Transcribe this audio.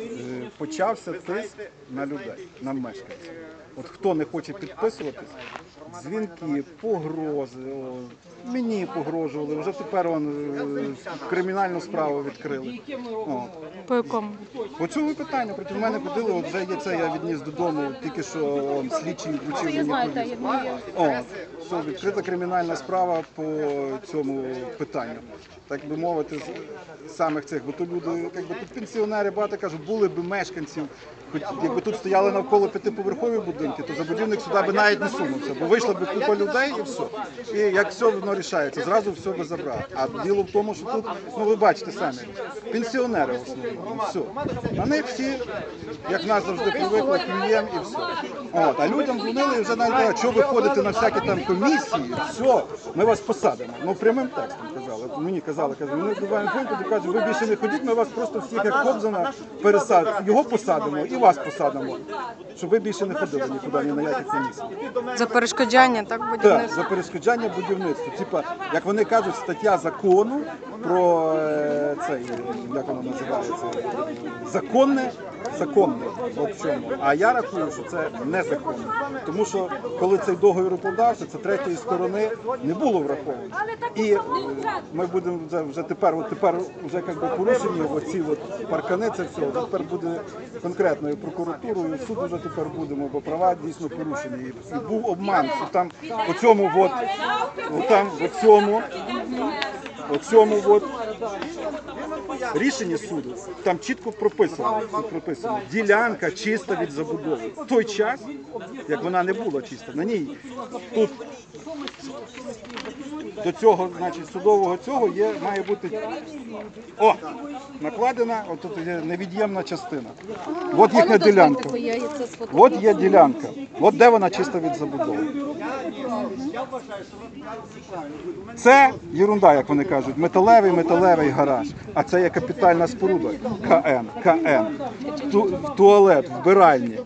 е, почався тиск на людей, на мешканців. От хто не хоче підписуватись, дзвінки, погрози. о, Мені погрожували, вже тепер он, е, кримінальну справу відкрили. О, По якому? по цьому питанню проти мене ходили, от вже є це, я відніс додому, тільки що он, слідчий вручив мені повістку. О, все, відкрита кримінальна справа по цьому питанню. Так би мовити, з самих цих, бо тут люди, якби тут пенсіонери багато кажуть, були б мешканців, хоч якби тут стояли навколо п'ятиповерхові будинки, то забудівник сюди би навіть не сунувся, бо вийшла б купа людей і все. І як все воно рішається, зразу все би забрав. А діло в тому, що тут, ну ви бачите самі, пенсіонери в основному, все. На всі, як нас завжди привикли, клюєм і все. От, а людям дзвонили і вже навіть що ви ходите на всякі там комісії, все, ми вас посадимо. Ну прямим текстом казали. Мені казали, казали, ми пункт, і кажуть, ви більше не ходіть, ми вас просто всіх як Кобзана пересадимо. Його посадимо і вас посадимо, щоб ви більше не ходили нікуди, ні на які комісії. За перешкоджання, так, Так, будівництва? за перешкоджання будівництва. Типа, як вони кажуть, стаття закону про е, цей, як воно називається, законне, законне. От в чому. А я рахую, що це незаконне. Тому що коли цей договір укладався, це третьої сторони не було враховано. І ми будемо вже, вже тепер, от тепер вже як би порушені оці от паркани, це все. Тепер буде конкретною прокуратурою, суд вже тепер будемо, бо права дійсно порушені. І, і був обман, що там по цьому от, от там, по цьому, по цьому от, рішенні суду там чітко прописано, прописано ділянка чиста від забудови. В той час, як вона не була чиста, на ній тут до цього, значить, судового цього є, має бути о, накладена, от тут є невід'ємна частина. От їхня ділянка. От є ділянка. От де вона чиста від забудови. Це єрунда, як вони кажуть, металевий металевий гараж. А це є капітальна споруда. КН, КН. Ту- туалет, вбиральні.